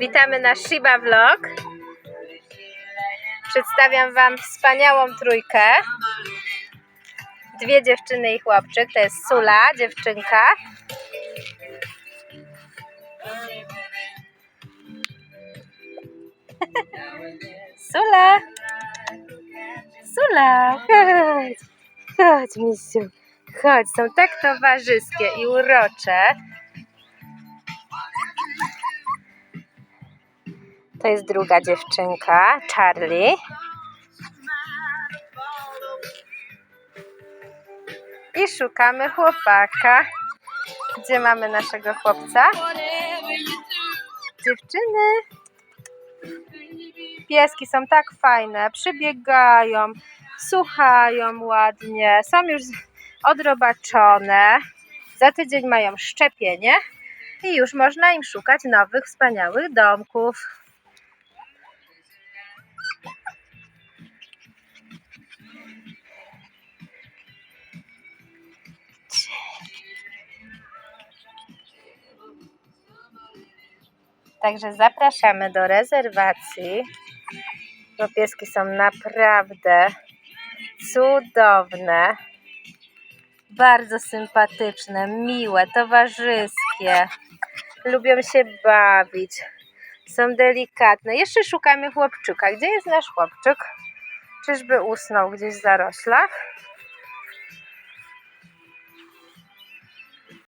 Witamy na Shiba Vlog. Przedstawiam Wam wspaniałą trójkę. Dwie dziewczyny i chłopczyk. To jest Sula, dziewczynka. Sula! Sula! Chodź! Chodź, misiu. Chodź, są tak towarzyskie i urocze. To jest druga dziewczynka, Charlie. I szukamy chłopaka. Gdzie mamy naszego chłopca? Dziewczyny. Pieski są tak fajne, przybiegają, słuchają ładnie, są już odrobaczone. Za tydzień mają szczepienie i już można im szukać nowych, wspaniałych domków. Także zapraszamy do rezerwacji, bo pieski są naprawdę cudowne, bardzo sympatyczne, miłe, towarzyskie, lubią się bawić, są delikatne. Jeszcze szukamy chłopczyka. Gdzie jest nasz chłopczyk? Czyżby usnął gdzieś w zaroślach?